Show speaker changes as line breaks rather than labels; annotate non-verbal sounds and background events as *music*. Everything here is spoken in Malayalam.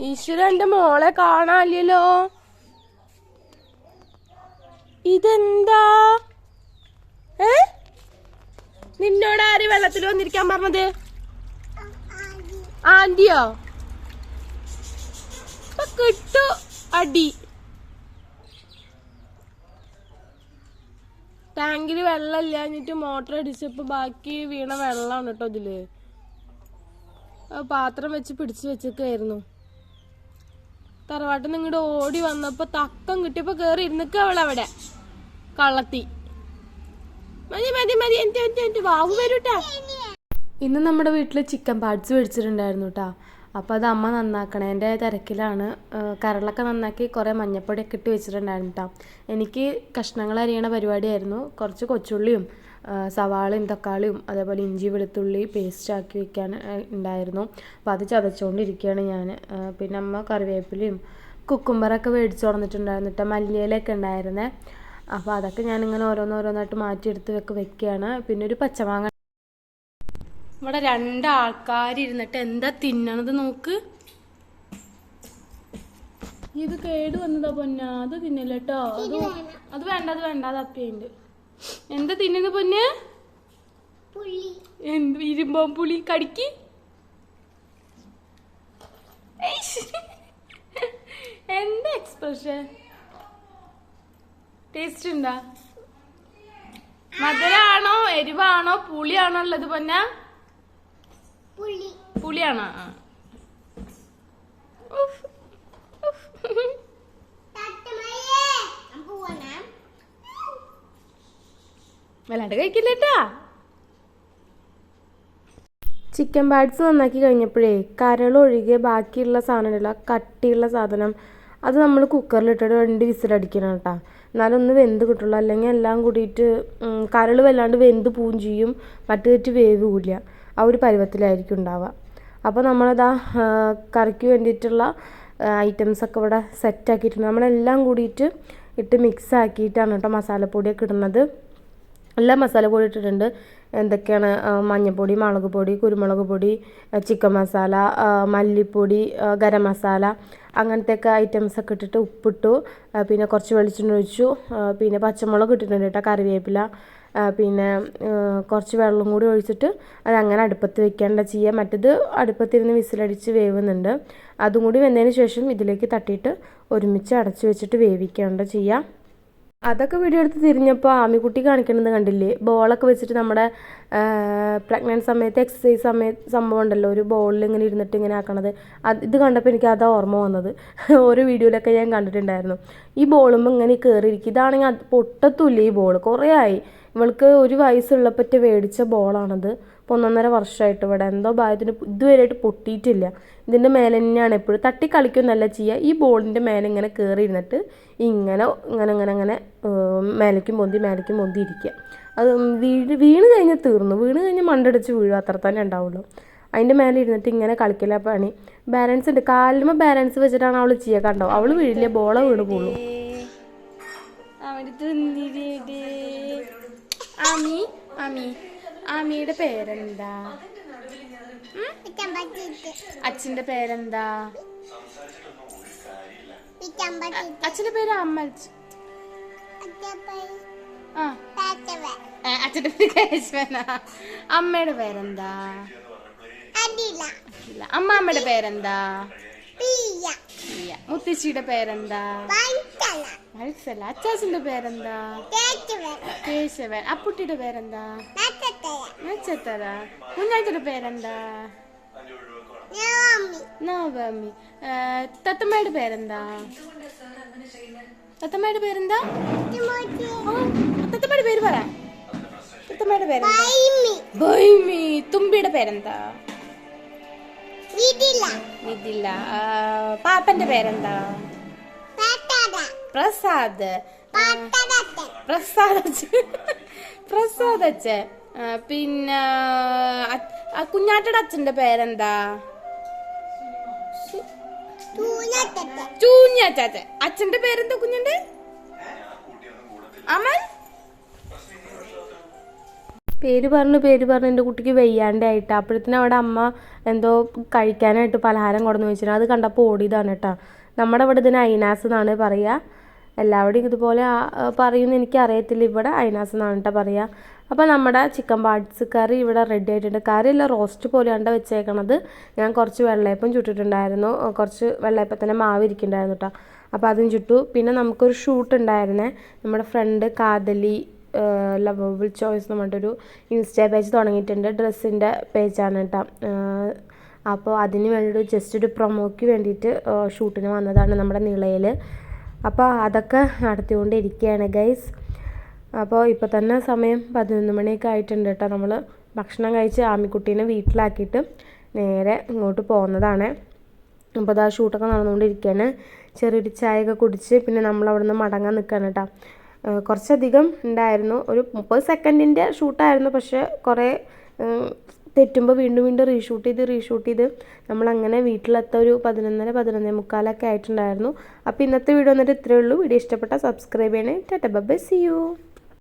ഈശ്വര എന്റെ മോളെ കാണാനില്ലല്ലോ. ഇതെന്താ? ഏ? നിന്നോട് ആര് വെള്ളത്തിൽ വന്നിരിക്കാൻ പറഞ്ഞത്? ആന്റിയോ? കിട്ടു അടി. ടാങ്കിൽ വെള്ളം ഇല്ലാഞ്ഞിട്ട് മോട്ടർ അടിച്ചപ്പോ ബാക്കി വീണ വെള്ളമാണ് കേട്ടോ ഇതിൽ. പാത്രം വെച്ച് പിടിച്ചു വെച്ചൊക്കെയായിരുന്നു തറവാട്ടിൽ നിന്ന് ഇങ്ങോട്ട് ഓടി വന്നപ്പോ തക്കം കിട്ടിയപ്പോ കേറി ഇരുന്നിക്ക അവളവിടെ കള്ളത്തി. മതി മതി മതി വാവു വരൂട്ടാ. ഇന്ന് നമ്മുടെ വീട്ടിൽ ചിക്കൻ പാർട്സ് മേടിച്ചിട്ടുണ്ടായിരുന്നു കേട്ടോ അപ്പോൾ അത് അമ്മ നന്നാക്കണേന്റെ തിരക്കിലാണ്. കരളൊക്കെ നന്നാക്കി കുറേ മഞ്ഞപ്പൊടിയൊക്കെ ഇട്ട് വെച്ചിട്ടുണ്ടായിരുന്നു കേട്ടോ എനിക്ക് കഷ്ണങ്ങൾ അരിയണ പരിപാടിയായിരുന്നു. കുറച്ച് കൊച്ചുള്ളിയും സവാളയും തക്കാളിയും അതേപോലെ ഇഞ്ചി വെളുത്തുള്ളി പേസ്റ്റ് ആക്കി വെക്കാൻ ഉണ്ടായിരുന്നു. അപ്പോൾ അത് ചതച്ചുകൊണ്ടിരിക്കുകയാണ് ഞാൻ. പിന്നെ അമ്മ കറിവേപ്പിലയും കുക്കുംബറൊക്കെ മേടിച്ചു കൊടുത്തിട്ടുണ്ടായിരുന്നു കേട്ടോ മല്ലിയിലൊക്കെ ഉണ്ടായിരുന്നേ. അപ്പോൾ അതൊക്കെ ഞാനിങ്ങനെ ഓരോന്നോരോന്നായിട്ട് മാറ്റിയെടുത്ത് വെക്ക് വെക്കുകയാണ്. പിന്നെ ഒരു പച്ചമാങ്ങ. ഇവിടെ രണ്ടാൾക്കാരിരുന്നിട്ട് എന്താ തിന്നണത് നോക്ക്. ഇത് കേട് വന്നതാ പൊന്നാ. അത് തിന്നില്ല കേട്ടോ. അത് അത് വേണ്ട അത് വേണ്ട. അത് അപ്പിയുണ്ട്. എന്താ തിന്നുന്നത് പൊന്ന്? എന്ത് ഇരുമ്പോ പുളി? കടിക്ക്. എന്താ എക്സ്പ്രഷൻ ടേസ്റ്റ് ഉണ്ടാ? മധുരാണോ എരിവാണോ പുളിയാണോ ഉള്ളത് പൊന്ന? പുളിയാണോ? ആ. വല്ലാണ്ട് കഴിക്കില്ലേട്ടാ. ചിക്കൻ പാഡ്സ് നന്നാക്കി കഴിഞ്ഞപ്പോഴേ കരളൊഴികെ ബാക്കിയുള്ള സാധനമില്ല കട്ടിയുള്ള സാധനം. അത് നമ്മൾ കുക്കറിലിട്ടിട്ട് രണ്ട് വിസിലടിക്കണം കേട്ടോ. എന്നാലും ഒന്ന് വെന്ത് കിട്ടുള്ളൂ. അല്ലെങ്കിൽ എല്ലാം കൂടിയിട്ട് കരൾ വല്ലാണ്ട് വെന്ത് പൂവും ചെയ്യും. മറ്റു തെറ്റ് വേവ് വേവില്ല. ആ ഒരു പരുവത്തിലായിരിക്കും ഉണ്ടാവുക. അപ്പോൾ നമ്മളതാ കറിക്ക് വേണ്ടിയിട്ടുള്ള ഐറ്റംസൊക്കെ ഇവിടെ സെറ്റാക്കിയിട്ടുണ്ട് നമ്മളെല്ലാം കൂടിയിട്ട് ഇട്ട് മിക്സ് ആക്കിയിട്ടാണ് കേട്ടോ മസാലപ്പൊടിയൊക്കെ ഇടുന്നത്. എല്ലാ മസാല പൊടി ഇട്ടിട്ടുണ്ട്. എന്തൊക്കെയാണ്? മഞ്ഞൾപ്പൊടി മുളക് പൊടി കുരുമുളക് പൊടി ചിക്കൻ മസാല മല്ലിപ്പൊടി ഗരം മസാല അങ്ങനത്തെയൊക്കെ ഐറ്റംസ് ഒക്കെ ഇട്ടിട്ട് ഉപ്പിട്ടു. പിന്നെ കുറച്ച് വെളിച്ചെണ്ണ ഒഴിച്ചു. പിന്നെ പച്ചമുളക് ഇട്ടിട്ടുണ്ട് കേട്ടോ കറിവേപ്പില. പിന്നെ കുറച്ച് വെള്ളം കൂടി ഒഴിച്ചിട്ട് അത് അങ്ങനെ അടുപ്പത്ത് വെക്കേണ്ട ചെയ്യുക മറ്റേത് അടുപ്പത്തിരുന്ന് വിസിലടിച്ച് വേവുന്നുണ്ട്. അതും കൂടി വെന്തതിന് ശേഷം ഇതിലേക്ക് തട്ടിയിട്ട് ഒരുമിച്ച് അടച്ചു വെച്ചിട്ട് വേവിക്കേണ്ട ചെയ്യുക അതൊക്കെ വീഡിയോ എടുത്ത് തിരിഞ്ഞപ്പോൾ ആമിക്കുട്ടി കാണിക്കണത് കണ്ടില്ലേ? ബോളൊക്കെ വെച്ചിട്ട് നമ്മുടെ പ്രഗ്നന്റ് സമയത്ത് എക്സസൈസ് സമയ സംഭവം ഉണ്ടല്ലോ. ഒരു ബോളിൽ ഇങ്ങനെ ഇരുന്നിട്ട് ഇങ്ങനെ ആക്കണത്. അത് ഇത് കണ്ടപ്പോൾ എനിക്ക് അതാ ഓർമ്മ വന്നത്. *laughs* ഓരോ വീഡിയോയിലൊക്കെ ഞാൻ കണ്ടിട്ടുണ്ടായിരുന്നു. ഈ ബോളുമ്പോൾ ഇങ്ങനെ കയറിയിരിക്കും ഇതാണെങ്കിൽ അത് പൊട്ടത്തുമില്ല ഈ ബോൾ കുറേ ആയി. ഇവൾക്ക് ഒരു വയസ്സുള്ളപ്പറ്റ മേടിച്ച ബോളാണത് ഇപ്പോൾ ഒന്നൊന്നര വർഷമായിട്ട് ഇവിടെ. എന്തോ ഭാഗത്തിന് ഇതുവരെയായിട്ട് പൊട്ടിയിട്ടില്ല. ഇതിന്റെ മേലെ തന്നെയാണ് എപ്പോഴും തട്ടി കളിക്കുന്നല്ല ചെയ്യുക. ഈ ബോളിന്റെ മേലെ ഇങ്ങനെ കയറി ഇരുന്നിട്ട് ഇങ്ങനെ ഇങ്ങനെ ഇങ്ങനെ ഇങ്ങനെ മേലേക്കും പൊന്തി മേലേക്കും പൊന്തി ഇരിക്കുക. അത് വീണ് വീണ് കഴിഞ്ഞാൽ തീർന്നു. വീണ് കഴിഞ്ഞാൽ മണ്ടടിച്ച് വീഴും. അത്ര തന്നെ ഉണ്ടാവുള്ളൂ. അതിന്റെ മേലെ ഇരുന്നിട്ട് ഇങ്ങനെ കളിക്കില്ല പണി. ബാലൻസ് ഉണ്ട്. കാലിലുമ്പോൾ ബാലൻസ് വെച്ചിട്ടാണ് അവൾ ചെയ്യുക. കണ്ടോ? അവൾ വീഴില്ല? ബോളെ വീണ് പോളൂ ആമി ആമി ആമിയുടെ പേരെന്താ? അച്ഛന്റെ പേരെന്താ? അച്ഛന്റെ പേര് അമ്മ അച്ഛന്റെ പേര് കേശവനാ അമ്മയുടെ പേരെന്താ? ഇല്ല അമ്മാമ്മയുടെ പേരെന്താ? മുത്തശ്ശിയുടെ പേരെന്താ? വത്സല. അച്ചാച്ചന്റെ പേരെന്താ? കേശവൻ. അപ്പുട്ടിയുടെ പേരെന്താ? നക്ഷത്ര കുഞ്ഞാച്ചയുടെ പേരെന്താ? നവമി. തത്തമ്മയുടെ പേരെന്താ? തത്തമ്മയുടെ പേരെന്താ? തത്തമ്മയുടെ പേര് പറ. തത്തമ്മയുടെ പേരെന്താ? ബൈമി. തുമ്പിയുടെ പേരെന്താ? ഇതില്ല ആ, പാപ്പന്റെ പേരെന്താ? പ്രസാദ്. പ്രസാദ്. പ്രസാദ് പിന്നെ കുഞ്ഞാട്ടയുടെ അച്ഛന്റെ പേരെന്താ? ചൂഞ്ഞാച്ചാച്ച അച്ഛന്റെ പേരെന്താ കുഞ്ഞന്റെ അമൻ പേര് പറഞ്ഞു പേര് പറഞ്ഞു എന്റെ കുട്ടിക്ക് വെയ്യാണ്ടായിട്ട്. അപ്പോഴത്തേനും അവിടെ അമ്മ എന്തോ കഴിക്കാനായിട്ട് പലഹാരം കൊടുന്ന് വെച്ചിരുന്നു. അത് കണ്ടപ്പോൾ ഓടിയതാണ് കേട്ടോ. നമ്മുടെ ഇവിടെ ഇതിന് ഐനാസ് എന്നാണ് പറയുക. എല്ലാവരുടെയും ഇതുപോലെ പറയുമെന്ന് എനിക്ക് അറിയത്തില്ല ഇവിടെ ഐനാസ് എന്നാണ് കേട്ടോ പറയുക. അപ്പോൾ നമ്മുടെ ചിക്കൻ പാർട്സ് കറി ഇവിടെ റെഡി ആയിട്ടുണ്ട്. കറിയല്ല റോസ്റ്റ് പോലെയാണ് വെച്ചേക്കണത് ഞാൻ കുറച്ച് വെള്ളയപ്പം ചുട്ടിട്ടുണ്ടായിരുന്നു. കുറച്ച് വെള്ളയപ്പത്തിന്റെ മാവ് ഇരിക്കുന്നുണ്ടായിരുന്നു കേട്ടോ അപ്പോൾ അതും ചുട്ടു. പിന്നെ നമുക്കൊരു ഷൂട്ട് ഉണ്ടായിരുന്നേ. നമ്മുടെ ഫ്രണ്ട് കാതലി ലവബിൾ ചോയ്സ് എന്ന് പറഞ്ഞിട്ടൊരു ഇൻസ്റ്റാ പേജ് തുടങ്ങിയിട്ടുണ്ട്. ഡ്രസ്സിന്റെ പേജാണ് കേട്ടോ അപ്പോൾ അതിന് വേണ്ടിയിട്ട് ജസ്റ്റ് ഒരു പ്രൊമോക്ക് വേണ്ടിയിട്ട് ഷൂട്ടിന് വന്നതാണ് നമ്മുടെ നിളയിൽ അപ്പോൾ അതൊക്കെ നടത്തിക്കൊണ്ടിരിക്കുകയാണ് ഗൈസ് അപ്പോൾ ഇപ്പോൾ തന്നെ സമയം പതിനൊന്ന് മണിയൊക്കെ ആയിട്ടുണ്ട് കേട്ടോ. നമ്മൾ ഭക്ഷണം കഴിച്ച് ആമിക്കുട്ടീനെ വീട്ടിലാക്കിയിട്ട് നേരെ ഇങ്ങോട്ട് പോകുന്നതാണ് അപ്പോൾ അതാ ഷൂട്ടൊക്കെ നടന്നുകൊണ്ടിരിക്കുകയാണ് ചെറിയൊരു ചായയൊക്കെ കുടിച്ച് പിന്നെ നമ്മൾ അവിടെ നിന്ന് മടങ്ങാൻ നിൽക്കുകയാണ് കേട്ടോ. കുറച്ചധികം ഉണ്ടായിരുന്നു. ഒരു മുപ്പത് സെക്കൻഡിന്റെ ഷൂട്ടായിരുന്നു. പക്ഷേ കുറേ തെറ്റുമ്പോൾ വീണ്ടും വീണ്ടും റീഷൂട്ട് ചെയ്ത് റീഷൂട്ട് ചെയ്ത് നമ്മളങ്ങനെ വീട്ടിലെത്ത ഒരു പതിനൊന്നര പതിനൊന്നേ മുക്കാലൊക്കെ ആയിട്ടുണ്ടായിരുന്നു. അപ്പോൾ ഇന്നത്തെ വീഡിയോ വന്നിട്ട് ഇത്രയേ ഉള്ളൂ. വീഡിയോ ഇഷ്ടപ്പെട്ടാൽ സബ്സ്ക്രൈബ് ചെയ്യണേ. Tata bye see you.